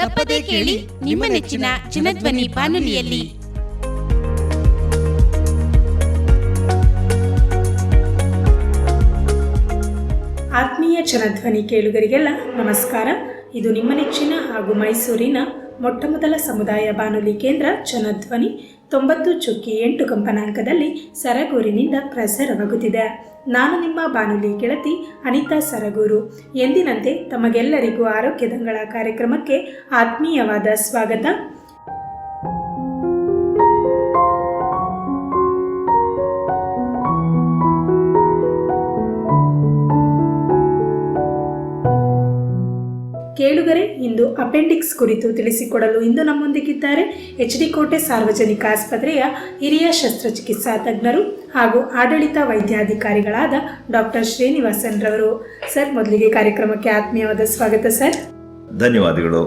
ತಪ್ಪದೇ ಕೇಳಿ ನಿಮ್ಮ ನೆಚ್ಚಿನ ಚಿನ್ನಧ್ವನಿ ಬಾನುಲಿಯಲ್ಲಿ. ಆತ್ಮೀಯ ಜನಧ್ವನಿ ಕೇಳುಗರಿಗೆಲ್ಲ ನಮಸ್ಕಾರ. ಇದು ನಿಮ್ಮ ನೆಚ್ಚಿನ ಹಾಗೂ ಮೈಸೂರಿನ ಮೊಟ್ಟಮೊದಲ ಸಮುದಾಯ ಬಾನುಲಿ ಕೇಂದ್ರ ಜನಧ್ವನಿ. ತೊಂಬತ್ತು ಚುಕ್ಕಿ ಎಂಟು ಕಂಪನಾಂಕದಲ್ಲಿ ಸರಗೂರಿನಿಂದ ಪ್ರಸಾರವಾಗುತ್ತಿದೆ. ನಾನು ನಿಮ್ಮ ಬಾನುಲಿ ಗೆಳತಿ ಅನಿತಾ ಸರಗೂರು. ಎಂದಿನಂತೆ ತಮಗೆಲ್ಲರಿಗೂ ಆರೋಗ್ಯದಂಗಳ ಕಾರ್ಯಕ್ರಮಕ್ಕೆ ಆತ್ಮೀಯವಾದ ಸ್ವಾಗತ. ಕೇಳುಗರೆ ಇಂದು ಅಪೆಂಡಿಕ್ಸ್ ಕುರಿತು ತಿಳಿಸಿಕೊಡಲು ಇಂದು ನಮ್ಮೊಂದಿಗಿದ್ದಾರೆ ಎಚ್ ಡಿ ಕೋಟೆ ಸಾರ್ವಜನಿಕ ಆಸ್ಪತ್ರೆಯ ಹಿರಿಯ ಶಸ್ತ್ರಚಿಕಿತ್ಸಾ ತಜ್ಞರು ಹಾಗೂ ಆಡಳಿತ ವೈದ್ಯಾಧಿಕಾರಿಗಳಾದ ಡಾಕ್ಟರ್ ಶ್ರೀನಿವಾಸನ್ ರವರು ಸರ್ ಮೊದಲಿಗೆ ಕಾರ್ಯಕ್ರಮಕ್ಕೆ ಆತ್ಮೀಯವಾದ ಸ್ವಾಗತ ಸರ್. ಧನ್ಯವಾದಗಳು.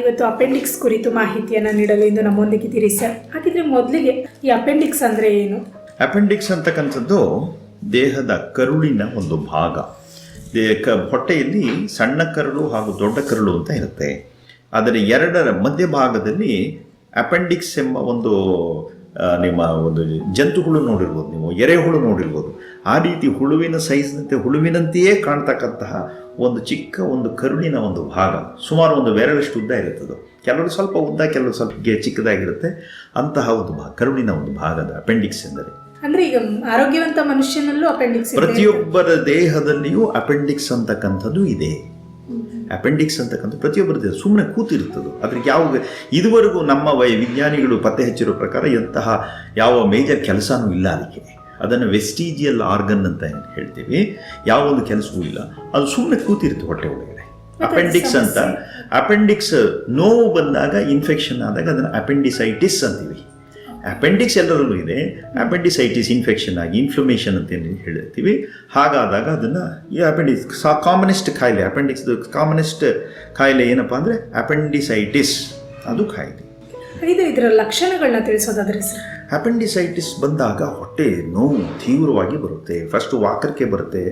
ಇವತ್ತು ಅಪೆಂಡಿಕ್ಸ್ ಕುರಿತು ಮಾಹಿತಿಯನ್ನು ನೀಡಲು ಇಂದು ನಮ್ಮೊಂದಿಗಿದ್ದೀರಿ ಸರ್. ಹಾಗಿದ್ರೆ ಮೊದಲಿಗೆ ಈ ಅಪೆಂಡಿಕ್ಸ್ ಅಂದರೆ ಏನು? ಅಪೆಂಡಿಕ್ಸ್ ಅಂತಕ್ಕಂಥದ್ದು ದೇಹದ ಕರುಳಿನ ಒಂದು ಭಾಗ. ಕ ಹೊಟ್ಟೆಯಲ್ಲಿ ಸಣ್ಣ ಕರುಳು ಹಾಗೂ ದೊಡ್ಡ ಕರುಳು ಅಂತ ಇರುತ್ತೆ. ಅದರ ಎರಡರ ಮಧ್ಯಭಾಗದಲ್ಲಿ ಅಪೆಂಡಿಕ್ಸ್ ಎಂಬ ಒಂದು ನಿಮ್ಮ ಒಂದು ಜಂತು ಹುಳು ನೋಡಿರ್ಬೋದು ನೀವು, ಎರೆಹುಳು ನೋಡಿರ್ಬೋದು. ಆ ರೀತಿ ಹುಳುವಿನ ಸೈಜ್ನಂತೆ ಹುಳುವಿನಂತೆಯೇ ಕಾಣ್ತಕ್ಕಂತಹ ಒಂದು ಚಿಕ್ಕ ಒಂದು ಕರುಳಿನ ಒಂದು ಭಾಗ, ಸುಮಾರು ಒಂದು ಬೆರಳಷ್ಟು ಉದ್ದ ಇರುತ್ತದು. ಕೆಲವರು ಸ್ವಲ್ಪ ಉದ್ದ, ಕೆಲವರು ಸ್ವಲ್ಪ ಚಿಕ್ಕದಾಗಿರುತ್ತೆ. ಅಂತಹ ಒಂದು ಭಾಗ ಕರುಳಿನ ಒಂದು ಭಾಗದ ಅಪೆಂಡಿಕ್ಸ್ ಎಂದರೆ. ಅಂದ್ರೆ ಈಗ ಆರೋಗ್ಯವಂತ ಮನುಷ್ಯನಲ್ಲೂ ಅಪೆಂಡಿಕ್ಸ್ ಪ್ರತಿಯೊಬ್ಬರ ದೇಹದಲ್ಲಿಯೂ ಅಪೆಂಡಿಕ್ಸ್ ಅಂತಕ್ಕಂಥದ್ದು ಇದೆ. ಅಪೆಂಡಿಕ್ಸ್ ಅಂತಕ್ಕಂಥ ಪ್ರತಿಯೊಬ್ಬರ ದೇಹ ಸುಮ್ಮನೆ ಕೂತಿರ್ತದೆ ಅದಕ್ಕೆ ಯಾವ ಇದುವರೆಗೂ ನಮ್ಮ ವೈ ವಿಜ್ಞಾನಿಗಳು ಪತ್ತೆ ಹಚ್ಚಿರೋ ಪ್ರಕಾರ ಎಂತಹ ಯಾವ ಮೇಜರ್ ಕೆಲಸನೂ ಇಲ್ಲ ಅದಕ್ಕೆ. ಅದನ್ನು ವೆಸ್ಟೀಜಿಯಲ್ ಆರ್ಗನ್ ಅಂತ ಹೇಳ್ತೀವಿ. ಯಾವ ಒಂದು ಕೆಲಸವೂ ಇಲ್ಲ. ಅದು ಸುಮ್ಮನೆ ಕೂತಿರುತ್ತೆ ಹೊಟ್ಟೆ ಒಳಗಡೆ. ಅಪೆಂಡಿಕ್ಸ್ ಅಂತ. ಅಪೆಂಡಿಕ್ಸ್ ನೋವು ಬಂದಾಗ ಇನ್ಫೆಕ್ಷನ್ ಆದಾಗ ಅದನ್ನು ಅಪೆಂಡಿಸೈಟಿಸ್ ಅಂತೀವಿ. ಅಪೆಂಡಿಕ್ಸ್ ಎಲ್ಲರಲ್ಲೂ ಇದೆ. ಅಪೆಂಡಿಸೈಟಿಸ್ ಇನ್ಫೆಕ್ಷನ್ ಆಗಿ ಇನ್ಫ್ಲಮೇಷನ್ ಅಂತ ಏನು ಹೇಳ್ತೀವಿ. ಹಾಗಾದಾಗ ಅದನ್ನು ಈ ಅಪೆಂಡಿಕ್ಸ್ ಕಾಮನೆಸ್ಟ್ ಕಾಯಿಲೆ ಅಪೆಂಡಿಕ್ಸ್ ಕಾಮನೆಸ್ಟ್ ಕಾಯಿಲೆ ಏನಪ್ಪ ಅಂದರೆ ಅಪೆಂಡಿಸೈಟಿಸ್ ಅದು ಕಾಯಿಲೆ. ಇದು ಇದರ ಲಕ್ಷಣಗಳನ್ನ ತಿಳಿಸೋದಾದ್ರೆ ಸರ್? ಅಪೆಂಡಿಸೈಟಿಸ್ ಬಂದಾಗ ಹೊಟ್ಟೆ ನೋವು ತೀವ್ರವಾಗಿ ಬರುತ್ತೆ. ಫಸ್ಟ್ ವಾಕರಿಕೆ ಬರುತ್ತೆ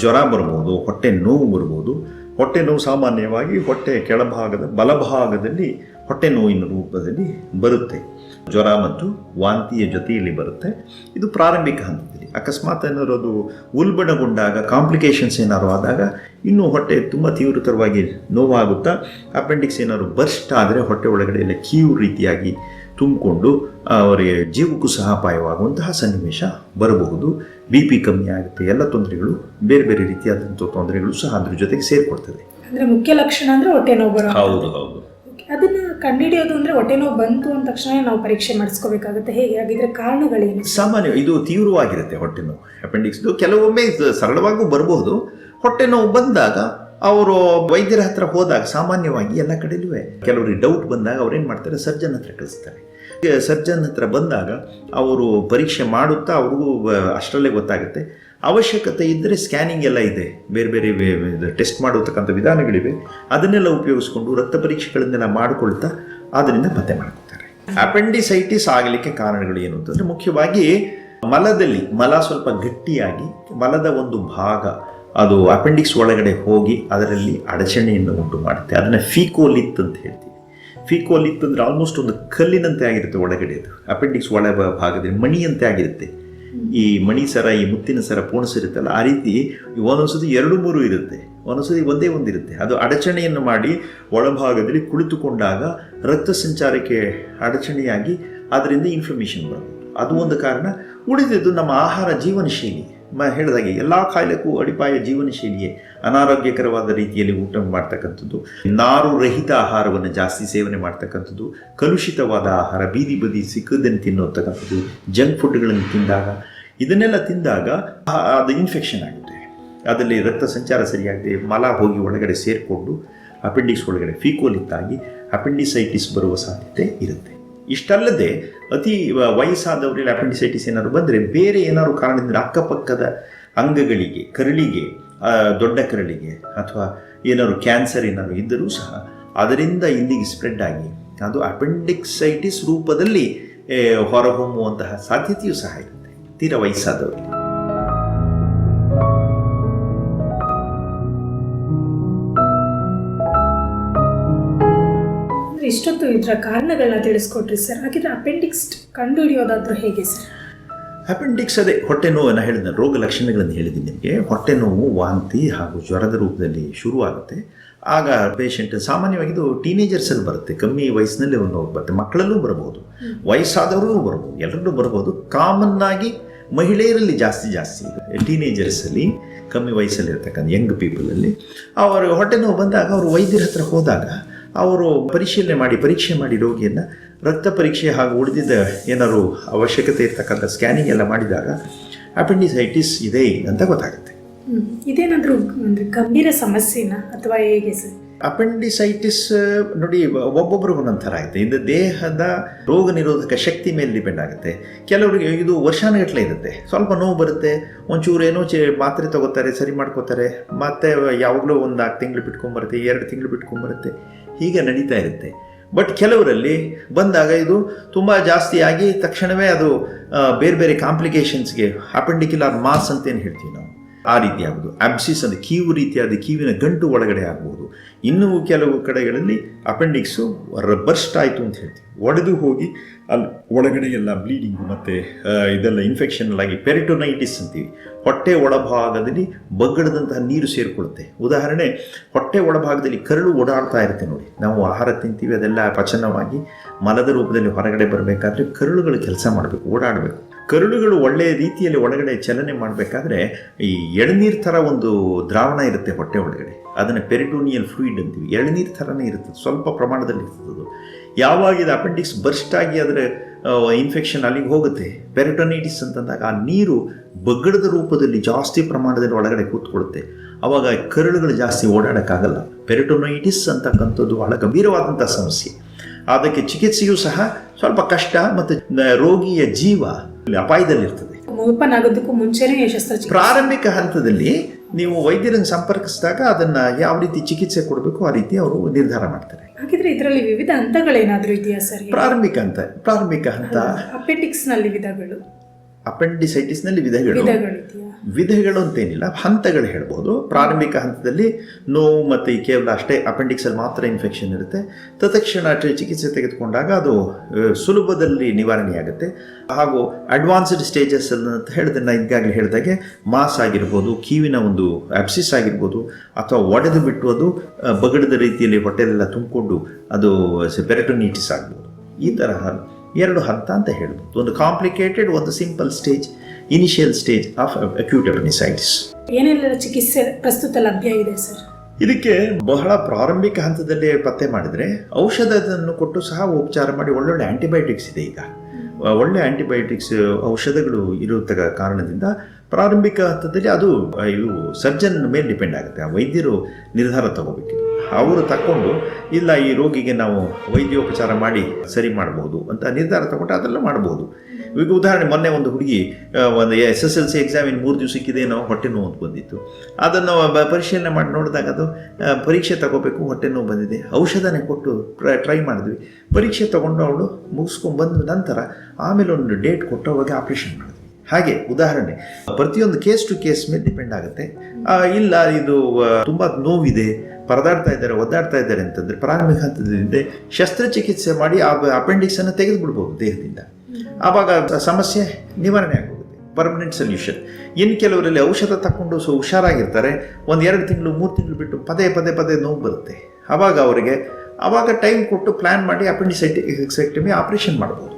ಜ್ವರ ಬರ್ಬೋದು ಹೊಟ್ಟೆ ನೋವು ಬರ್ಬೋದು. ಹೊಟ್ಟೆ ನೋವು ಸಾಮಾನ್ಯವಾಗಿ ಹೊಟ್ಟೆ ಕೆಳಭಾಗದ ಬಲಭಾಗದಲ್ಲಿ ಹೊಟ್ಟೆ ನೋವಿನ ರೂಪದಲ್ಲಿ ಬರುತ್ತೆ. ಜ್ವರ ಮತ್ತು ವಾಂತಿಯ ಜೊತೆಯಲ್ಲಿ ಬರುತ್ತೆ. ಇದು ಪ್ರಾರಂಭಿಕ ಹಂತದಲ್ಲಿ. ಅಕಸ್ಮಾತ್ ಏನಾದ್ರು ಅದು ಉಲ್ಬಣಗೊಂಡಾಗ ಕಾಂಪ್ಲಿಕೇಶನ್ಸ್ ಏನಾದ್ರು ಆದಾಗ ಇನ್ನೂ ಹೊಟ್ಟೆ ತುಂಬ ತೀವ್ರತರವಾಗಿ ನೋವಾಗುತ್ತಾ ಅಪೆಂಡಿಕ್ಸ್ ಏನಾದ್ರು ಬರ್ಸ್ಟ್ ಆದರೆ ಹೊಟ್ಟೆ ಒಳಗಡೆ ಎಲ್ಲ ಕೀವು ರೀತಿಯಾಗಿ ತುಂಬಿಕೊಂಡು ಅವರಿಗೆ ಜೀವಕ್ಕೂ ಸಹ ಅಪಾಯವಾಗುವಂತಹ ಸನ್ನಿವೇಶ ಬರಬಹುದು. ಬಿ ಪಿ ಕಮ್ಮಿ ಆಗುತ್ತೆ. ಎಲ್ಲ ತೊಂದರೆಗಳು ಬೇರೆ ಬೇರೆ ರೀತಿಯಾದಂಥ ತೊಂದರೆಗಳು ಸಹ ಅದ್ರ ಜೊತೆಗೆ ಸೇರಿಕೊಡ್ತದೆ ಅಂದರೆ ಮುಖ್ಯ ಲಕ್ಷಣ ಅಂದರೆ ಹೊಟ್ಟೆ ನೋವು ಹೌದು ಹೌದು. ಅದನ್ನ ಕಂಡುಹಿಡಿಯೋದು ಅಂದ್ರೆ ಹೊಟ್ಟೆ ನೋವು ಬಂತು ಅಂದ ತಕ್ಷಣ ನಾವು ಪರೀಕ್ಷೆ ಮಾಡಿಸ್ಕೋಬೇಕಾಗುತ್ತೆ. ಹೇಗೆ? ಹಾಗಿದ್ರೆ ಕಾರಣಗಳೇನು? ಸಾಮಾನ್ಯ ಇದು ತೀವ್ರವಾಗಿರುತ್ತೆ ಹೊಟ್ಟೆ ನೋವು. ಅಪೆಂಡಿಕ್ಸ್ದು ಕೆಲವೊಮ್ಮೆ ಸರಳವಾಗೂ ಬರಬಹುದು ಹೊಟ್ಟೆ ನೋವು ಬಂದಾಗ ಅವರು ವೈದ್ಯರ ಹತ್ರ ಹೋದಾಗ ಸಾಮಾನ್ಯವಾಗಿ ಎಲ್ಲ ಕಡೆಲೂ ಕೆಲವರಿಗೆ ಡೌಟ್ ಬಂದಾಗ ಅವ್ರೇನು ಮಾಡ್ತಾರೆ? ಸರ್ಜನ್ ಹತ್ರ ಕಳಿಸ್ತಾರೆ. ಸರ್ಜನ್ ಹತ್ರ ಬಂದಾಗ ಅವರು ಪರೀಕ್ಷೆ ಮಾಡುತ್ತಾ ಅವ್ರಿಗೂ ಅಷ್ಟರಲ್ಲೇ ಗೊತ್ತಾಗುತ್ತೆ. ಅವಶ್ಯಕತೆ ಇದ್ದರೆ ಸ್ಕ್ಯಾನಿಂಗ್ ಎಲ್ಲ ಇದೆ. ಬೇರೆ ಬೇರೆ ಟೆಸ್ಟ್ ಮಾಡತಕ್ಕಂಥ ವಿಧಾನಗಳಿವೆ. ಅದನ್ನೆಲ್ಲ ಉಪಯೋಗಿಸ್ಕೊಂಡು ರಕ್ತ ಪರೀಕ್ಷೆಗಳನ್ನೆಲ್ಲ ಮಾಡಿಕೊಳ್ತಾ ಅದರಿಂದ ಪತ್ತೆ ಮಾಡ್ಕೊತಾರೆ ಅಪೆಂಡಿಸೈಟಿಸ್ ಆಗಲಿಕ್ಕೆ ಕಾರಣಗಳು ಏನು ಅಂತಂದರೆ ಮುಖ್ಯವಾಗಿ ಮಲದಲ್ಲಿ, ಮಲ ಸ್ವಲ್ಪ ಗಟ್ಟಿಯಾಗಿ, ಮಲದ ಒಂದು ಭಾಗ, ಅದು ಅಪೆಂಡಿಕ್ಸ್ ಒಳಗಡೆ ಹೋಗಿ ಅದರಲ್ಲಿ ಅಡಚಣೆಯನ್ನು ಉಂಟು ಮಾಡುತ್ತೆ. ಅದನ್ನು ಫೀಕೋಲಿತ್ ಅಂತ ಹೇಳ್ತೀವಿ. ಫೀಕೋಲಿತ್ ಅಂದರೆ ಆಲ್ಮೋಸ್ಟ್ ಒಂದು ಕಲ್ಲಿನಂತೆ ಆಗಿರುತ್ತೆ ಒಳಗಡೆ ಅದು ಅಪೆಂಡಿಕ್ಸ್ ಒಳ ಭಾಗದಲ್ಲಿ ಮಣಿಯಂತೆ ಆಗಿರುತ್ತೆ. ಈ ಮಣಿ ಸರ, ಈ ಮುತ್ತಿನ ಸರ ಪೋಣಿಸಿರುತ್ತಲ್ಲ ಆ ರೀತಿ ಒಂದೊಂದ್ಸತಿ ಎರಡು ಮೂರು ಇರುತ್ತೆ. ಒಂದೊಂದ್ಸತಿ ಒಂದೇ ಒಂದಿರುತ್ತೆ ಅದು ಅಡಚಣೆಯನ್ನು ಮಾಡಿ ಒಳಭಾಗದಲ್ಲಿ ಕುಳಿತುಕೊಂಡಾಗ ರಕ್ತ ಸಂಚಾರಕ್ಕೆ ಅಡಚಣೆಯಾಗಿ ಅದರಿಂದ ಇನ್ಫ್ಲಮೇಷನ್ ಬರುತ್ತೆ. ಅದು ಒಂದು ಕಾರಣ. ಉಳಿದಿದ್ದು ನಮ್ಮ ಆಹಾರ ಜೀವನ ಶೈಲಿ ಮ ಹೇಳಿದಾಗೆ ಎಲ್ಲ ಕಾಯಿಲೆಗೂ ಅಡಿಪಾಯ ಜೀವನ ಶೈಲಿಯೇ ಅನಾರೋಗ್ಯಕರವಾದ ರೀತಿಯಲ್ಲಿ ಊಟ ಮಾಡ್ತಕ್ಕಂಥದ್ದು. ನಾರು ರಹಿತ ಆಹಾರವನ್ನು ಜಾಸ್ತಿ ಸೇವನೆ ಮಾಡ್ತಕ್ಕಂಥದ್ದು. ಕಲುಷಿತವಾದ ಆಹಾರ, ಬೀದಿ ಬದಿ ಸಿಕ್ಕದನ್ನು ತಿನ್ನೋತಕ್ಕಂಥದ್ದು, ಜಂಕ್ ಫುಡ್ಗಳನ್ನು ತಿಂದಾಗ. ಇದನ್ನೆಲ್ಲ ತಿಂದಾಗ ಅದು ಇನ್ಫೆಕ್ಷನ್ ಆಗುತ್ತೆ. ಅದರಲ್ಲಿ ರಕ್ತ ಸಂಚಾರ ಸರಿಯಾಗದೆ ಮಲ ಹೋಗಿ ಒಳಗಡೆ ಸೇರಿಕೊಂಡು ಅಪೆಂಡಿಕ್ಸ್ ಒಳಗಡೆ ಫೀಕೋಲಿತ್ತಾಗಿ ಅಪೆಂಡಿಸೈಟಿಸ್ ಬರುವ ಸಾಧ್ಯತೆ ಇರುತ್ತೆ. ಇಷ್ಟಲ್ಲದೆ ಅತಿ ವಯಸ್ಸಾದವರಲ್ಲಿ ಅಪೆಂಡಿಸೈಟಿಸ್ ಏನಾದ್ರು ಬಂದರೆ ಬೇರೆ ಏನಾದ್ರು ಕಾರಣದಿಂದ ಅಕ್ಕಪಕ್ಕದ ಅಂಗಗಳಿಗೆ, ಕರಳಿಗೆ ದೊಡ್ಡ ಕರಳಿಗೆ ಅಥವಾ ಏನಾದ್ರು ಕ್ಯಾನ್ಸರ್ ಏನಾದ್ರು ಇದ್ದರೂ ಸಹ ಅದರಿಂದ ಇಲ್ಲಿಗೆ ಸ್ಪ್ರೆಡ್ ಆಗಿ ಅದು ಅಪೆಂಡಿಕ್ಸೈಟಿಸ್ ರೂಪದಲ್ಲಿ ಹೊರಹೊಮ್ಮುವಂತಹ ಸಾಧ್ಯತೆಯೂ ಸಹ ಇರುತ್ತೆ. ತೀರ ವಯಸ್ಸಾದವರಿಗೆ. ಇಷ್ಟೊತ್ತು ಇದರ ಕಾರಣಗಳನ್ನ ತಿಳಿಸ್ಕೊಟ್ರಿ ಸರ್. ಹಾಗಿದ್ರೆ ಅಪೆಂಡಿಕ್ಸ್ ಕಂಡುಹಿಡಿಯೋದಾದ್ರೂ ಹೇಗೆ ಸರ್? ಅಪೆಂಡಿಕ್ಸ್ ಅದೇ ಹೊಟ್ಟೆ ನೋವನ್ನು ಹೇಳಿದ ರೋಗ ಲಕ್ಷಣಗಳನ್ನು ಹೇಳಿದ್ದೀನಿ ನಿಮಗೆ. ಹೊಟ್ಟೆ ನೋವು ವಾಂತಿ ಹಾಗೂ ಜ್ವರದ ರೂಪದಲ್ಲಿ ಶುರುವಾಗುತ್ತೆ. ಆಗ ಪೇಷಂಟ್ ಸಾಮಾನ್ಯವಾಗಿ ಇದು ಟೀನೇಜರ್ಸಲ್ಲಿ ಬರುತ್ತೆ. ಕಮ್ಮಿ ವಯಸ್ಸಿನಲ್ಲಿ ಒಂದು ನೋವು ಬರುತ್ತೆ. ಮಕ್ಕಳಲ್ಲೂ ಬರಬಹುದು. ವಯಸ್ಸಾದವರು ಬರ್ಬೋದು ಎಲ್ಲರಲ್ಲೂ ಬರ್ಬೋದು ಕಾಮನ್ ಆಗಿ ಮಹಿಳೆಯರಲ್ಲಿ ಜಾಸ್ತಿ ಜಾಸ್ತಿ ಟೀನೇಜರ್ಸಲ್ಲಿ ಕಮ್ಮಿ ವಯಸ್ಸಲ್ಲಿ ಇರ್ತಕ್ಕಂಥ ಯಂಗ್ ಪೀಪಲಲ್ಲಿ ಅವರು ಹೊಟ್ಟೆ ನೋವು ಬಂದಾಗ ಅವರು ವೈದ್ಯರ ಹತ್ರ ಹೋದಾಗ ಅವರು ಪರಿಶೀಲನೆ ಮಾಡಿ ಪರೀಕ್ಷೆ ಮಾಡಿ ರೋಗಿಯನ್ನು ರಕ್ತ ಪರೀಕ್ಷೆ ಹಾಗೂ ಉಳಿದಿದ್ದ ಏನಾದರೂ ಅವಶ್ಯಕತೆ ಇರ್ತಕ್ಕಂಥ ಸ್ಕ್ಯಾನಿಂಗ್ ಎಲ್ಲ ಮಾಡಿದಾಗ ಅಪೆಂಡಿಸೈಟಿಸ್ ಇದೆ ಅಂತ ಗೊತ್ತಾಗುತ್ತೆ. ಇದೇನಾದರೂ ಅಂದರೆ ಗಂಭೀರ ಸಮಸ್ಯೆನಾ ಅಥವಾ ಹೇಗೆ ಸರ್? ಅಪೆಂಡಿಸೈಟಿಸ್ ನೋಡಿ ಒಬ್ಬೊಬ್ಬರು ಒಂದೊಂದು ಥರ ಆಗುತ್ತೆ. ಇದು ದೇಹದ ರೋಗ ನಿರೋಧಕ ಶಕ್ತಿ ಮೇಲೆ ಡಿಪೆಂಡ್ ಆಗುತ್ತೆ. ಕೆಲವರಿಗೆ ಇದು ವರ್ಷಾನುಗಟ್ಟಲೆ ಇರುತ್ತೆ. ಸ್ವಲ್ಪ ನೋವು ಬರುತ್ತೆ. ಒಂಚೂರು ಏನೋ ಚೆ ಮಾತ್ರೆ ತಗೋತಾರೆ ಸರಿ ಮಾಡ್ಕೋತಾರೆ. ಮತ್ತೆ ಯಾವಾಗಲೂ ಒಂದು ನಾಲ್ಕು ತಿಂಗಳು ಬಿಟ್ಕೊಂಬರುತ್ತೆ ಎರಡು ತಿಂಗಳು ಬಿಟ್ಕೊಂಬರುತ್ತೆ. ಹೀಗೆ ನಡೀತಾ ಇರುತ್ತೆ. ಬಟ್ ಕೆಲವರಲ್ಲಿ ಬಂದಾಗ ಇದು ತುಂಬ ಜಾಸ್ತಿ ಆಗಿ ತಕ್ಷಣವೇ ಅದು ಬೇರೆ ಬೇರೆ ಕಾಂಪ್ಲಿಕೇಶನ್ಸ್ಗೆ ಅಪೆಂಡಿಕ್ಯುಲರ್ ಮಾಸ್ ಅಂತ ಏನು ಹೇಳ್ತೀವಿ ನಾವು. ಆ ರೀತಿ ಆಗೋದು ಅಬ್ಸಿಸ್ ಅಂದರೆ ಕೀವು ರೀತಿಯಾದ ಕೀವಿನ ಗಂಟು ಒಳಗಡೆ ಆಗ್ಬೋದು. ಇನ್ನೂ ಕೆಲವು ಕಡೆಗಳಲ್ಲಿ ಅಪೆಂಡಿಕ್ಸು ಬರ್ಸ್ಟ್ ಆಯಿತು ಅಂತ ಹೇಳ್ತೀವಿ. ಒಡೆದು ಹೋಗಿ ಅಲ್ಲಿ ಒಳಗಡೆ ಎಲ್ಲ ಬ್ಲೀಡಿಂಗ್ ಮತ್ತು ಇದೆಲ್ಲ ಇನ್ಫೆಕ್ಷನ್ ಆಗಿ ಪೆರಿಟೊನೈಟಿಸ್ ಅಂತೀವಿ. ಹೊಟ್ಟೆ ಒಳಭಾಗದಲ್ಲಿ ಬಗ್ಗಡದಂತಹ ನೀರು ಸೇರಿಕೊಳ್ಳುತ್ತೆ ಉದಾಹರಣೆ, ಹೊಟ್ಟೆ ಒಳಭಾಗದಲ್ಲಿ ಕರಳು ಓಡಾಡ್ತಾ ಇರುತ್ತೆ ನೋಡಿ. ನಾವು ಆಹಾರ ತಿಂತೀವಿ, ಅದೆಲ್ಲ ಪಚನವಾಗಿ ಮಲದ ರೂಪದಲ್ಲಿ ಹೊರಗಡೆ ಬರಬೇಕಾದ್ರೆ ಕರುಳುಗಳು ಕೆಲಸ ಮಾಡಬೇಕು, ಓಡಾಡಬೇಕು. ಕರುಳುಗಳು ಒಳ್ಳೆಯ ರೀತಿಯಲ್ಲಿ ಒಳಗಡೆ ಚಲನೆ ಮಾಡಬೇಕಾದ್ರೆ ಈ ಎಳನೀರು ಥರ ಒಂದು ದ್ರಾವಣ ಇರುತ್ತೆ ಹೊಟ್ಟೆ ಒಳಗಡೆ. ಅದನ್ನು ಪೆರಿಟೋನಿಯಲ್ ಫ್ಲೂಯಿಡ್ ಅಂತೀವಿ. ಎಳನೀರು ಥರನೇ ಇರುತ್ತೆ ಸ್ವಲ್ಪ ಪ್ರಮಾಣದಲ್ಲಿ ಇರ್ತದೆ ಯಾವಾಗ ಇದು ಅಪೆಂಡಿಕ್ಸ್ ಬರ್ಸ್ಟ್ ಆಗಿ ಅದರ ಇನ್ಫೆಕ್ಷನ್ ಅಲ್ಲಿಗೆ ಹೋಗುತ್ತೆ, ಪೆರಿಟೋನೈಟಿಸ್ ಅಂತಂದಾಗ ಆ ನೀರು ಬಗ್ಗಡದ ರೂಪದಲ್ಲಿ ಜಾಸ್ತಿ ಪ್ರಮಾಣದಲ್ಲಿ ಒಳಗಡೆ ಕೂತ್ಕೊಳ್ಳುತ್ತೆ ಆವಾಗ ಕರುಳುಗಳು ಜಾಸ್ತಿ ಓಡಾಡೋಕ್ಕಾಗಲ್ಲ. ಪೆರಿಟೋನೈಟಿಸ್ ಅಂತಕ್ಕಂಥದ್ದು ಬಹಳ ಗಂಭೀರವಾದಂಥ ಸಮಸ್ಯೆ. ಅದಕ್ಕೆ ಚಿಕಿತ್ಸೆಯೂ ಸಹ ಸ್ವಲ್ಪ ಕಷ್ಟ ಮತ್ತು ರೋಗಿಯ ಜೀವ ಅಪಾಯದಲ್ಲಿರ್ತದೆ ಓಪನ್ ಆಗೋದಕ್ಕೂ ಮುಂಚೆನೇ ಪ್ರಾರಂಭಿಕ ಹಂತದಲ್ಲಿ ನೀವು ವೈದ್ಯರನ್ನು ಸಂಪರ್ಕಿಸಿದಾಗ ಅದನ್ನ ಯಾವ ರೀತಿ ಚಿಕಿತ್ಸೆ ಕೊಡಬೇಕು ಆ ರೀತಿ ಅವರು ನಿರ್ಧಾರ ಮಾಡ್ತಾರೆ. ಹಾಗಿದ್ರೆ ಇದರಲ್ಲಿ ವಿವಿಧ ಹಂತಗಳೇನಾದ್ರೂ ಇದೆಯಾ ಸರ್? ಪ್ರಾರಂಭಿಕ ಹಂತ ಪ್ರಾರಂಭಿಕ ಹಂತ. ಅಪೆಂಡಿಕ್ಸ್ನಲ್ಲಿ ವಿಧಗಳು. ಅಪೆಂಡಿಸೈಟಿಸ್ನಲ್ಲಿ ವಿಧಗಳು. ವಿಧಗಳು ಅಂತೇನಿಲ್ಲ ಹಂತಗಳು ಹೇಳ್ಬೋದು. ಪ್ರಾರಂಭಿಕ ಹಂತದಲ್ಲಿ ನೋವು ಮತ್ತು ಈ ಕೇವಲ ಅಷ್ಟೇ ಅಪೆಂಡಿಕ್ಸಲ್ಲಿ ಮಾತ್ರ ಇನ್ಫೆಕ್ಷನ್ ಇರುತ್ತೆ. ತತ್ಕ್ಷಣ ಚಿಕಿತ್ಸೆ ತೆಗೆದುಕೊಂಡಾಗ ಅದು ಸುಲಭದಲ್ಲಿ ಸುಲಭದಲ್ಲಿ ನಿವಾರಣೆಯಾಗುತ್ತೆ ಹಾಗೂ ಅಡ್ವಾನ್ಸ್ಡ್ ಸ್ಟೇಜಸ್ ಅಂತ ಹೇಳಿದ್ರೆ ನಾನು ಈಗಾಗಲೇ ಹೇಳಿದಾಗೆ ಮಾಸ್ ಆಗಿರ್ಬೋದು ಕೀವಿನ ಒಂದು ಅಬ್ಸಿಸ್ ಆಗಿರ್ಬೋದು ಅಥವಾ ಒಡೆದು ಬಿಟ್ಟು ಅದು ಬಗಡದ ರೀತಿಯಲ್ಲಿ ಹೊಟ್ಟೆಲೆಲ್ಲ ತುಂಬಿಕೊಂಡು ಅದು ಪೆರಟೋನಿಟಿಸ್ ಆಗ್ಬೋದು. ಈ ತರಹ ಎರಡು ಹಂತ ಅಂತ ಹೇಳ್ಬೋದು. ಒಂದು ಕಾಂಪ್ಲಿಕೇಟೆಡ್ ಒಂದು simple stage initial stage of acute appendicitis ಏನೆಲ್ಲ ಚಿಕಿತ್ಸೆ ಪ್ರಸ್ತುತ ಲಭ್ಯ ಇದೆ ಸರ್? ಇದಕ್ಕೆ ಬಹಳ ಪ್ರಾರಂಭಿಕ ಹಂತದಲ್ಲಿ ಪತ್ತೆ ಮಾಡಿದರೆ ಔಷಧವನ್ನು ಕೊಟ್ಟು ಸಹ ಉಪಚಾರ ಮಾಡಿ ಒಳ್ಳೊಳ್ಳೆ ಆ್ಯಂಟಿಬಯೋಟಿಕ್ಸ್ ಇದೆ ಈಗ. ಒಳ್ಳೆ ಆ್ಯಂಟಿಬಯೋಟಿಕ್ಸ್ ಔಷಧಗಳು ಇರುತ್ತ ಕಾರಣದಿಂದ ಪ್ರಾರಂಭಿಕ ಹಂತದಲ್ಲಿ ಅದು ಇವು ಸರ್ಜನ್ ಮೇಲೆ ಡಿಪೆಂಡ್ ಆಗುತ್ತೆ. ಆ ವೈದ್ಯರು ನಿರ್ಧಾರ ತಗೋಬೇಕು. ಅವರು ತಕ್ಕೊಂಡು, ಇಲ್ಲ, ಈ ರೋಗಿಗೆ ನಾವು ವೈದ್ಯೋಪಚಾರ ಮಾಡಿ ಸರಿ ಮಾಡ್ಬೋದು ಅಂತ ನಿರ್ಧಾರ ತಗೊಂಡು ಅದೆಲ್ಲ ಮಾಡ್ಬೋದು. ಈಗ ಉದಾಹರಣೆ, ಮೊನ್ನೆ ಒಂದು ಹುಡುಗಿ ಒಂದು S S L C exam ಇನ್ನು ಮೂರು ನಾವು ಹೊಟ್ಟೆ ನೋವು ಅಂತ ಬಂದಿತ್ತು. ಅದನ್ನು ಪರಿಶೀಲನೆ ಮಾಡಿ ನೋಡಿದಾಗ ಅದು ಪರೀಕ್ಷೆ ತಗೋಬೇಕು, ಹೊಟ್ಟೆ ನೋವು ಬಂದಿದೆ. ಔಷಧನೇ ಕೊಟ್ಟು ಟ್ರೈ ಮಾಡಿದ್ವಿ. ಪರೀಕ್ಷೆ ತಗೊಂಡು ಅವಳು ಮುಗಿಸ್ಕೊಂಡು ಬಂದ ನಂತರ ಆಮೇಲೆ ಒಂದು ಡೇಟ್ ಕೊಟ್ಟು ಅವಾಗ ಆಪ್ರೇಷನ್ ಮಾಡಿದ್ವಿ. ಹಾಗೆ, ಉದಾಹರಣೆ, ಪ್ರತಿಯೊಂದು ಕೇಸ್ ಟು ಕೇಸ್ ಮೇಲೆ ಡಿಪೆಂಡ್ ಆಗುತ್ತೆ. ಇಲ್ಲ, ಇದು ತುಂಬ ನೋವಿದೆ ಪರದಾಡ್ತಾ ಇದ್ದಾರೆ, ಒದ್ದಾಡ್ತಾ ಇದ್ದಾರೆ ಅಂತಂದರೆ ಪ್ರಾರಂಭಿಕ ಹಂತದಿಂದ ಶಸ್ತ್ರಚಿಕಿತ್ಸೆ ಮಾಡಿ ಆ ಅಪೆಂಡಿಕ್ಸನ್ನು ತೆಗೆದುಬಿಡ್ಬೋದು ತೆಗೆದು ಬಿಡ್ಬೋದು ದೇಹದಿಂದ. ಆವಾಗ ಸಮಸ್ಯೆ ನಿವಾರಣೆ ಆಗೋಗುತ್ತೆ ಪರ್ಮನೆಂಟ್ ಸೊಲ್ಯೂಷನ್ ಇನ್ನು ಕೆಲವರಲ್ಲಿ ಔಷಧ ತಗೊಂಡು ಸೊ ಹುಷಾರಾಗಿರ್ತಾರೆ, ಒಂದು ಎರಡು ತಿಂಗಳು, ಮೂರು ತಿಂಗಳು ಬಿಟ್ಟು ಪದೇ ಪದೇ ಪದೇ ನೋವು ಬರುತ್ತೆ. ಆವಾಗ ಅವರಿಗೆ, ಆವಾಗ ಟೈಮ್ ಕೊಟ್ಟು ಪ್ಲ್ಯಾನ್ ಮಾಡಿ ಅಪೆಂಡಿಸೈಟಿಸೆಕ್ಟಮಿ ಆಪ್ರೇಷನ್ ಮಾಡ್ಬೋದು.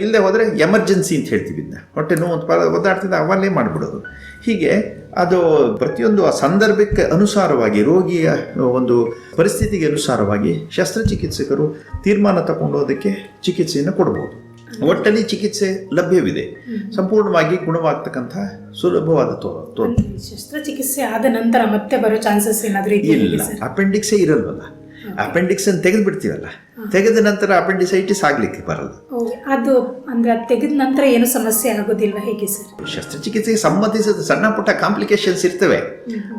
ಇಲ್ಲದೆ ಹೋದರೆ ಎಮರ್ಜೆನ್ಸಿ ಅಂತ ಹೇಳ್ತೀವಿ ಇದನ್ನ. ಹೊಟ್ಟೆ ನೋವು ಅಂತ ಒದ್ದಾಡ್ತಿದ್ದ ಅವಲ್ಲೇ ಮಾಡಿಬಿಡೋದು. ಹೀಗೆ ಅದು ಪ್ರತಿಯೊಂದು ಆ ಸಂದರ್ಭಕ್ಕೆ ಅನುಸಾರವಾಗಿ ರೋಗಿಯ ಒಂದು ಪರಿಸ್ಥಿತಿಗೆ ಅನುಸಾರವಾಗಿ ಶಸ್ತ್ರಚಿಕಿತ್ಸಕರು ತೀರ್ಮಾನ ತಗೊಂಡೋದಕ್ಕೆ ಚಿಕಿತ್ಸೆಯನ್ನು ಕೊಡ್ಬೋದು. ಒಟ್ಟಲ್ಲಿ ಚಿಕಿತ್ಸೆ ಲಭ್ಯವಿದೆ. ಸಂಪೂರ್ಣವಾಗಿ ಗುಣವಾಗ್ತಕ್ಕಂಥ ಸುಲಭವಾದ ತೋ ಶಸ್ತ್ರಚಿಕಿತ್ಸೆ ಆದ ನಂತರ ಮತ್ತೆ ಬರೋ ಚಾನ್ಸಸ್ ಏನಾದರೂ ಇಲ್ಲ. ಅಪೆಂಡಿಕ್ಸೇ ಇರಲ್ವಲ್ಲ. ಅಪೆಂಡಿಕ್ಸ್ ಅನ್ನು ತೆಗೆದು ಬಿಡ್ತೀವಲ್ಲ ತೆಗೆದ ನಂತರ ಅಪೆಂಡಿಸೈಟಿಸ್ ಆಗ್ಲಿಕ್ಕೆ ಬರಲ್ಲ. ಅದು ಅಂದ್ರೆ ತೆಗೆದ ನಂತರ ಏನು ಸಮಸ್ಯೆ ಆಗೋದಿಲ್ಲ ಹೇಗೆ ಸರ್? ಶಸ್ತ್ರಚಿಕಿತ್ಸೆಗೆ ಸಂಬಂಧಿಸಿದ ಸಣ್ಣ ಪುಟ್ಟ ಕಾಂಪ್ಲಿಕೇಶನ್ಸ್ ಇರ್ತವೆ.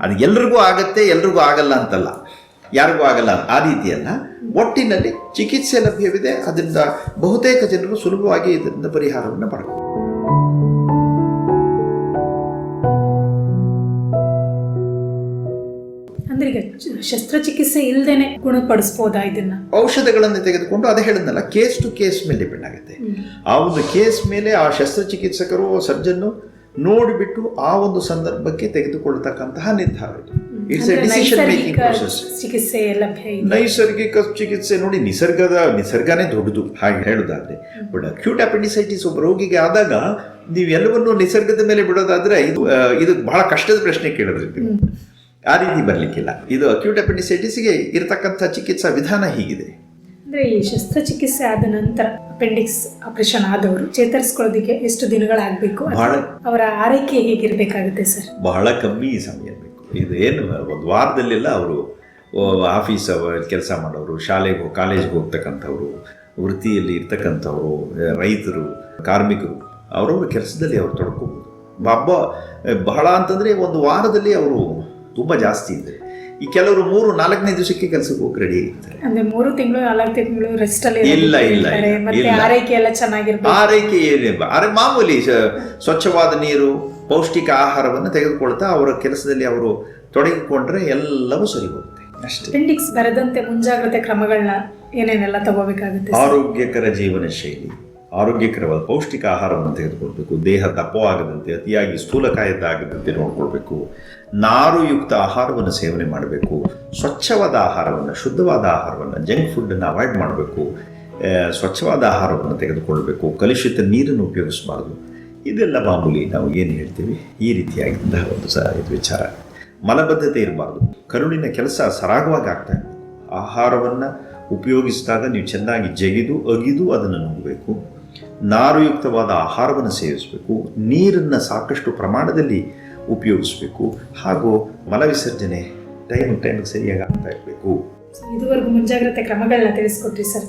ಅದು ಎಲ್ರಿಗೂ ಆಗತ್ತೆ ಎಲ್ರಿಗೂ ಆಗಲ್ಲ ಅಂತಲ್ಲ. ಯಾರಿಗೂ ಆಗಲ್ಲ ಆ ರೀತಿಯಲ್ಲ. ಒಟ್ಟಿನಲ್ಲಿ ಚಿಕಿತ್ಸೆ ಲಭ್ಯವಿದೆ. ಅದರಿಂದ ಬಹುತೇಕ ಜನರು ಸುಲಭವಾಗಿ ಇದರಿಂದ ಪರಿಹಾರವನ್ನು ಪಡ್ಬೋದು ಅಂದ್ರೆ ಶಸ್ತ್ರಚಿಕಿತ್ಸೆ ಇಲ್ದೇನೆ ಗುಣಪಡಿಸಬಹುದಾ ಇದನ್ನ? ಔಷಧಗಳನ್ನು ತೆಗೆದುಕೊಂಡು ಅದೇ ಹೇಳಿದ್ನಲ್ಲ ಕೇಸ್ ಟು ಕೇಸ್ ಮೇಲೆ ಡಿಪೆಂಡ್ ಆಗುತ್ತೆ ಆ ಒಂದು ಕೇಸ್ ಮೇಲೆ ಆ ಶಸ್ತ್ರಚಿಕಿತ್ಸಕರು ಸರ್ಜನ್ನು ನೋಡಿಬಿಟ್ಟು ಆ ಒಂದು ಸಂದರ್ಭಕ್ಕೆ ತೆಗೆದುಕೊಳ್ತಕ್ಕಂತಹ ನಿರ್ಧಾರ ಇದು. ಇಟ್ಸ್ ಎ ಡಿಸಿಷನ್ ಮೇಕಿಂಗ್ ನೈಸರ್ಗಿಕ ಪ್ರೊಸೆಸ್ ಚಿಕಿತ್ಸೆ ನೈಸರ್ಗಿಕ ಚಿಕಿತ್ಸೆ ನೋಡಿ ನಿಸರ್ಗದ ನಿಸರ್ಗನೇ ದೊಡ್ಡದು ಹಾಗೆ ಹೇಳೋದಾದ್ರೆ. ಬಟ್ ಅಕ್ಯೂಟ್ ಅಪೆಂಡಿಸೈಟಿಸ್ ಒಬ್ಬ ರೋಗಿಗೆ ಆದಾಗ ನೀವು ಎಲ್ಲವನ್ನೂ ನಿಸರ್ಗದ ಮೇಲೆ ಬಿಡೋದಾದ್ರೆ ಇದು ಇದು ಬಹಳ ಕಷ್ಟದ ಪ್ರಶ್ನೆ ಕೇಳಿದ್ರಿ. ಆ ರೀತಿ ಬರಲಿಕ್ಕಿಲ್ಲ. ಇದು ಅಕ್ಯೂಟ್ ಅಪೆಂಡಿಸೈಟಿಸ್ಗೆ ಇರತಕ್ಕಂಥ ಚಿಕಿತ್ಸಾ ವಿಧಾನ ಹೀಗಿದೆ. ಅಂದರೆ ಈ ಶಸ್ತ್ರಚಿಕಿತ್ಸೆ ಆದ ನಂತರ ಅಪೆಂಡಿಕ್ಸ್ ಆಪರೇಷನ್ ಆದವರು ಚೇತರಿಸ್ಕೊಳ್ಳೋದಕ್ಕೆ ಎಷ್ಟು ದಿನಗಳಾಗಬೇಕು? ಬಹಳ- ಅವರ ಆರೈಕೆ ಹೇಗಿರಬೇಕಾಗುತ್ತೆ ಸರ್? ಬಹಳ ಕಮ್ಮಿ ಸಮಯ ಬೇಕು. ಇದು ಏನು ಒಂದು ವಾರದಲ್ಲೆಲ್ಲ ಅವರು ಆಫೀಸ್ ಕೆಲಸ ಮಾಡೋರು ಶಾಲೆಗೆ ಕಾಲೇಜ್ಗೆ ಹೋಗ್ತಕ್ಕಂಥವ್ರು ವೃತ್ತಿಯಲ್ಲಿ ಇರ್ತಕ್ಕಂಥವ್ರು ರೈತರು ಕಾರ್ಮಿಕರು ಅವರವ್ರ ಕೆಲಸದಲ್ಲಿ ಅವ್ರು ತೊಡ್ಕೋಬೋದು ಹಬ್ಬ ಬಹಳ ಅಂತಂದರೆ ಒಂದು ವಾರದಲ್ಲಿ ಅವರು ತುಂಬ ಜಾಸ್ತಿ ಇದ್ದಾರೆ ಈ ಕೆಲವರು ಮೂರು ನಾಲ್ಕನೇ ದಿವಸಕ್ಕೆ ಕೆಲಸಕ್ಕೆ ಹೋಗಿ ರೆಡಿ ಆಗಿರ್ತಾರೆ. ಅಂದ್ರೆ ಮೂರು ತಿಂಗಳು ನಾಲ್ಕು ತಿಂಗಳು ರೆಸ್ಟ್ ಅಲ್ಲಿ ಇಲ್ಲ, ಇಲ್ಲ, ಮತ್ತೆ. ಆರೈಕೆ ಎಲ್ಲ ಚೆನ್ನಾಗಿರ್ಬೇಕು. ಆರೈಕೆ ಅರೆ ಮಾಮೂಲಿ ಸ್ವಚ್ಛವಾದ ನೀರು ಪೌಷ್ಟಿಕ ಆಹಾರವನ್ನು ತೆಗೆದುಕೊಳ್ತಾ ಅವರ ಕೆಲಸದಲ್ಲಿ ಅವರು ತೊಡಗಿಕೊಂಡ್ರೆ ಎಲ್ಲವೂ ಸರಿ ಹೋಗುತ್ತೆ. ಅಷ್ಟೇ. ಅಪೆಂಡಿಕ್ಸ್ ಬರದಂತೆ ಮುಂಜಾಗ್ರತೆ ಕ್ರಮಗಳನ್ನ ಏನೇನೆಲ್ಲ ತಗೋಬೇಕಾಗುತ್ತೆ ಆರೋಗ್ಯಕರ ಜೀವನ ಶೈಲಿ ಆರೋಗ್ಯಕರವಾದ ಪೌಷ್ಟಿಕ ಆಹಾರವನ್ನು ತೆಗೆದುಕೊಳ್ಬೇಕು. ದೇಹ ದಪ್ಪವಾಗದಂತೆ ಅತಿಯಾಗಿ ಸ್ಥೂಲಕಾಯದ್ದಾಗದಂತೆ ನೋಡಿಕೊಳ್ಬೇಕು. ನಾರುಯುಕ್ತ ಆಹಾರವನ್ನು ಸೇವನೆ ಮಾಡಬೇಕು. ಸ್ವಚ್ಛವಾದ ಆಹಾರವನ್ನು, ಶುದ್ಧವಾದ ಆಹಾರವನ್ನು, ಜಂಕ್ ಫುಡ್ಡನ್ನು ಅವಾಯ್ಡ್ ಮಾಡಬೇಕು. ಸ್ವಚ್ಛವಾದ ಆಹಾರವನ್ನು ತೆಗೆದುಕೊಳ್ಬೇಕು. ಕಲುಷಿತ ನೀರನ್ನು ಉಪಯೋಗಿಸಬಾರ್ದು. ಇದೆಲ್ಲ ಮಾಮೂಲಿ ನಾವು ಏನು ಹೇಳ್ತೀವಿ? ಈ ರೀತಿಯಾಗಿದ್ದಂತಹ ಒಂದು ಸ, ಇದು ವಿಚಾರ. ಮಲಬದ್ಧತೆ ಇರಬಾರ್ದು. ಕರುಳಿನ ಕೆಲಸ ಸರಾಗವಾಗಿ ಆಗ್ತಾ ಆಹಾರವನ್ನು ಉಪಯೋಗಿಸಿದಾಗ ನೀವು ಚೆನ್ನಾಗಿ ಜಗಿದು, ಅಗಿದು ಅದನ್ನು ನುಂಗಬೇಕು ನಾರುಯುಕ್ತವಾದ ಆಹಾರವನ್ನು ಸೇವಿಸಬೇಕು ನೀರನ್ನು ಸಾಕಷ್ಟು ಪ್ರಮಾಣದಲ್ಲಿ ಉಪಯೋಗಿಸಬೇಕು ಹಾಗೂ ಮಲವಿಸರ್ಜನೆ ಟೈಮ್ ಟೈಮ್ ಸರಿಯಾಗಿ ಆಗ್ತಾ ಇರಬೇಕು. ಇದುವರೆಗೂ ಮುಂಜಾಗ್ರತೆ ಕ್ರಮಗಳನ್ನ ತಿಳಿಸ್ಕೊಟ್ರಿ ಸರ್.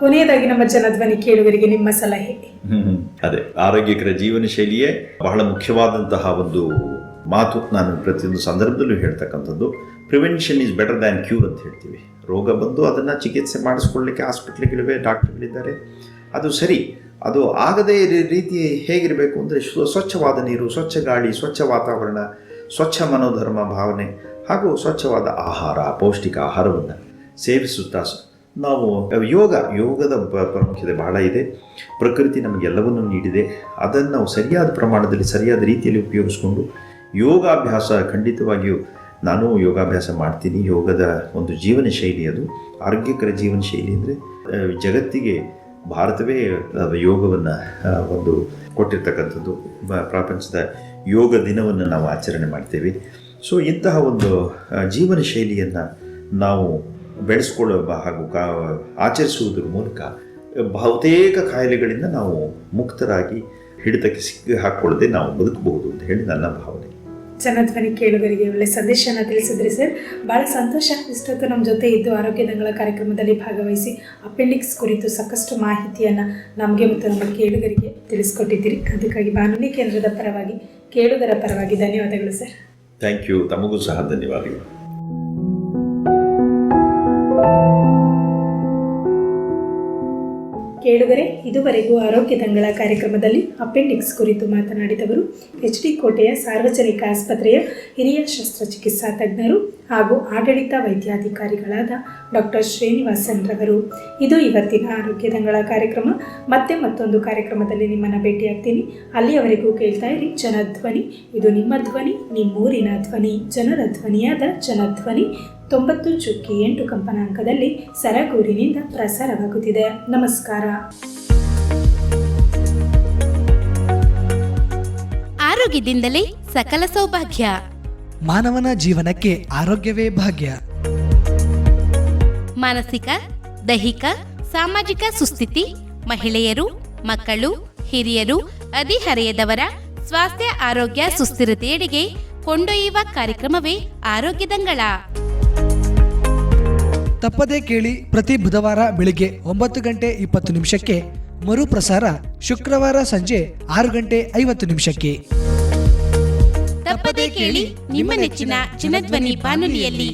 ಕೊನೆಯದಾಗಿ ನಮ್ಮ ಜನಧ್ವನಿ ಕೇಳುವರಿಗೆ ನಿಮ್ಮ ಸಲಹೆ. ಅದೇ ಆರೋಗ್ಯಕರ ಜೀವನ ಶೈಲಿಯೇ ಬಹಳ ಮುಖ್ಯವಾದಂತಹ ಒಂದು ಮಾತು ನಾನು ಪ್ರತಿಯೊಂದು ಸಂದರ್ಭದಲ್ಲೂ ಹೇಳ್ತಕ್ಕಂಥದ್ದು prevention is better than cure ಅಂತ ಹೇಳ್ತೀವಿ. ರೋಗ ಬಂದು ಅದನ್ನು ಚಿಕಿತ್ಸೆ ಮಾಡಿಸ್ಕೊಳ್ಳಿಕ್ಕೆ ಹಾಸ್ಪಿಟ್ಲ್ಗಳಿವೆ ಡಾಕ್ಟರ್ಗಳಿದ್ದಾರೆ ಅದು ಸರಿ, ಅದು ಆಗದೇ ರೀತಿ ಹೇಗಿರಬೇಕು ಅಂದರೆ ಸ್ವಚ್ಛವಾದ ನೀರು, ಸ್ವಚ್ಛ ಗಾಳಿ, ಸ್ವಚ್ಛ ವಾತಾವರಣ, ಸ್ವಚ್ಛ ಮನೋಧರ್ಮ ಭಾವನೆ, ಹಾಗೂ ಸ್ವಚ್ಛವಾದ ಆಹಾರ, ಪೌಷ್ಟಿಕ ಆಹಾರವನ್ನು ಸೇವಿಸುತ್ತಾ ನಾವು, ಯೋಗ, ಯೋಗದ ಪ್ರಾಮುಖ್ಯತೆ ಬಹಳ ಇದೆ. ಪ್ರಕೃತಿ ನಮಗೆಲ್ಲವನ್ನು ನೀಡಿದೆ. ಅದನ್ನು ನಾವು ಸರಿಯಾದ ಪ್ರಮಾಣದಲ್ಲಿ, ಸರಿಯಾದ ರೀತಿಯಲ್ಲಿ ಉಪಯೋಗಿಸ್ಕೊಂಡು ಯೋಗಾಭ್ಯಾಸ ಖಂಡಿತವಾಗಿಯೂ ನಾನು ಯೋಗಾಭ್ಯಾಸ ಮಾಡ್ತೀನಿ. ಯೋಗದ ಒಂದು ಜೀವನ ಶೈಲಿ ಅದು. ಆರೋಗ್ಯಕರ ಜೀವನ ಶೈಲಿ ಅಂದರೆ ಜಗತ್ತಿಗೆ ಭಾರತವೇ ಯೋಗವನ್ನು ಒಂದು ಕೊಟ್ಟಿರ್ತಕ್ಕಂಥದ್ದು. ಪ್ರಪಂಚದ ಯೋಗ ದಿನವನ್ನು ನಾವು ಆಚರಣೆ ಮಾಡ್ತೇವೆ. ಸೊ ಇಂತಹ ಒಂದು ಜೀವನ ಶೈಲಿಯನ್ನು ನಾವು ಬೆಳೆಸ್ಕೊಳ್ಳುವ ಹಾಗೂ ಕಾ, ಆಚರಿಸುವುದರ ಮೂಲಕ ಬಹುತೇಕ ಕಾಯಿಲೆಗಳಿಂದ ನಾವು ಮುಕ್ತರಾಗಿ ಹಿಡಿತಕ್ಕೆ ಸಿಕ್ಕಿ ಹಾಕ್ಕೊಳ್ಳದೆ ನಾವು ಬದುಕಬಹುದು ಅಂತ ಹೇಳಿ ನನ್ನ ಭಾವನೆ. ಜನಧ್ವನಿ ಕೇಳುಗರಿಗೆ ಒಳ್ಳೆ ಸಂದೇಶನ ತಿಳಿಸಿದ್ರಿ ಸರ್. ಬಹಳ ಸಂತೋಷ. ಇಷ್ಟೊತ್ತು ನಮ್ಮ ಜೊತೆ ಇದ್ದು ಆರೋಗ್ಯ ದಂಗಳ ಕಾರ್ಯಕ್ರಮದಲ್ಲಿ ಭಾಗವಹಿಸಿ ಅಪೆಂಡಿಕ್ಸ್ ಕುರಿತು ಸಾಕಷ್ಟು ಮಾಹಿತಿಯನ್ನು ನಮಗೆ ಮತ್ತು ನಮ್ಮ ಕೇಳುಗರಿಗೆ ತಿಳಿಸ್ಕೊಟ್ಟಿದ್ದೀರಿ. ಅದಕ್ಕಾಗಿ ಬಾನುಲಿ ಕೇಂದ್ರದ ಪರವಾಗಿ, ಕೇಳುಗರ ಪರವಾಗಿ ಧನ್ಯವಾದಗಳು ಸರ್. ಥ್ಯಾಂಕ್ ಯು ತಮಗೂ ಸಹ ಧನ್ಯವಾದಗಳು. ಕೇಳುಗರೆ, ಇದುವರೆಗೂ ಆರೋಗ್ಯ ತಂಗಳ ಕಾರ್ಯಕ್ರಮದಲ್ಲಿ ಅಪೆಂಡಿಕ್ಸ್ ಕುರಿತು ಮಾತನಾಡಿದವರು ಎಚ್ ಡಿ ಕೋಟೆಯ ಸಾರ್ವಜನಿಕ ಆಸ್ಪತ್ರೆಯ ಹಿರಿಯ ಶಸ್ತ್ರಚಿಕಿತ್ಸಾ ತಜ್ಞರು ಹಾಗೂ ಆಡಳಿತ ವೈದ್ಯಾಧಿಕಾರಿಗಳಾದ ಡಾಕ್ಟರ್ ಶ್ರೀನಿವಾಸನ್ ರವರು. ಇದು ಇವತ್ತಿನ ಆರೋಗ್ಯ ತಂಗಳ ಕಾರ್ಯಕ್ರಮ. ಮತ್ತೆ ಮತ್ತೊಂದು ಕಾರ್ಯಕ್ರಮದಲ್ಲಿ ನಿಮ್ಮನ್ನು ಭೇಟಿಯಾಗ್ತೀನಿ. ಅಲ್ಲಿಯವರೆಗೂ ಕೇಳ್ತಾ ಇರಿ, ಜನಧ್ವನಿ. ಇದು ನಿಮ್ಮ ಧ್ವನಿ, ನಿಮ್ಮೂರಿನ ಧ್ವನಿ, ಜನರ ಧ್ವನಿಯಾದ ಜನಧ್ವನಿ. ತೊಂಬತ್ತು ಚುಕ್ಕಿ ಎಂಟು ಕಂಪನಾಂಕದಲ್ಲಿ ಸರಗೂರಿನಿಂದ ಪ್ರಸಾರವಾಗುತ್ತಿದೆ. ನಮಸ್ಕಾರ. ಆರೋಗ್ಯದಿಂದಲೇ ಸಕಲ ಸೌಭಾಗ್ಯ. ಮಾನವನ ಜೀವನಕ್ಕೆ ಆರೋಗ್ಯವೇ ಭಾಗ್ಯ. ಮಾನಸಿಕ ದೈಹಿಕ ಸಾಮಾಜಿಕ ಸುಸ್ಥಿತಿ ಮಹಿಳೆಯರು ಮಕ್ಕಳು ಹಿರಿಯರು ಹದಿಹರೆಯದವರ ಸ್ವಾಸ್ಥ್ಯ ಆರೋಗ್ಯ ಸುಸ್ಥಿರತೆಯಡೆಗೆ ಕೊಂಡೊಯ್ಯುವ ಕಾರ್ಯಕ್ರಮವೇ ಆರೋಗ್ಯ ದಂಗಳ ತಪ್ಪದೇ ಕೇಳಿ ಪ್ರತಿ ಬುಧವಾರ ಬೆಳಿಗ್ಗೆ ಒಂಬತ್ತು ಗಂಟೆ ಇಪ್ಪತ್ತು ನಿಮಿಷಕ್ಕೆ. ಮರುಪ್ರಸಾರ ಶುಕ್ರವಾರ ಸಂಜೆ ಆರು ಗಂಟೆ ಐವತ್ತು ನಿಮಿಷಕ್ಕೆ. ತಪ್ಪದೇ ಕೇಳಿ ನಿಮ್ಮ ನೆಚ್ಚಿನ ಚಿನ್ನಧ್ವನಿ ಬಾನುಲಿಯಲ್ಲಿ.